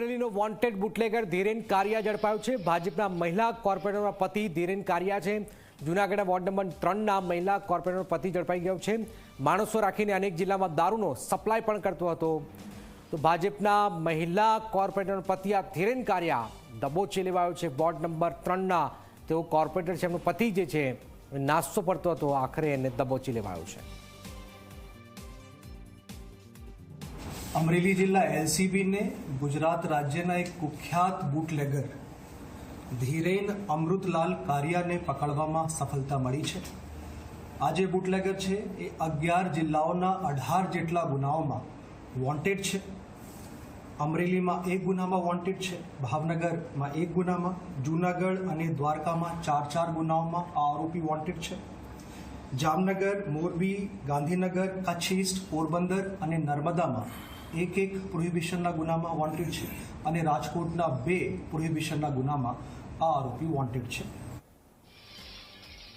અમરેલીનો wanted bootlegger Dhiren Kariya ઝડપાયો છે. ભાજપના મહિલા કોર્પોરેટરના પતિ ધીરેન કારિયા છે. જૂનાગઢના વોર્ડ નંબર ત્રણના મહિલા કોર્પોરેટરનો પતિ ઝડપાઈ ગયો છે. માણસો રાખીને અનેક જિલ્લામાં દારૂનો સપ્લાય પણ કરતો હતો. તો ભાજપના મહિલા કોર્પોરેટરનો પતિ આ ધીરેન કારિયા દબોચી લેવાયો છે. વોર્ડ નંબર ત્રણના તેઓ કોર્પોરેટર છે. એમનો પતિ જે છે નાસ્તો પડતો હતો. આખરે એને દબોચી લેવાયો છે. અમરેલી જિલ્લા એલસીબીને ગુજરાત રાજ્યના એક કુખ્યાત બુટલેગર, ધીરેન અમૃતલાલ કારિયાને પકડવામાં સફળતા મળી છે. આ જે બુટલેગર છે, એ અગિયાર જિલ્લાઓના અઢાર જેટલા ગુનાઓમાં વોન્ટેડ છે. અમરેલીમાં એક ગુનામાં વોન્ટેડ છે, ભાવનગરમાં એક ગુનામાં, જૂનાગઢ અને દ્વારકામાં ચાર ચાર ગુનાઓમાં આ આરોપી વોન્ટેડ છે. જામનગર, મોરબી, ગાંધીનગર, કચ્છ ઈસ્ટ, પોરબંદર અને નર્મદામાં એક એક પ્રોહિબિશનના ગુનામાં વોન્ટેડ છે અને રાજકોટના બે પ્રોહિબિશનના ગુનામાં આ આરોપી વોન્ટેડ છે.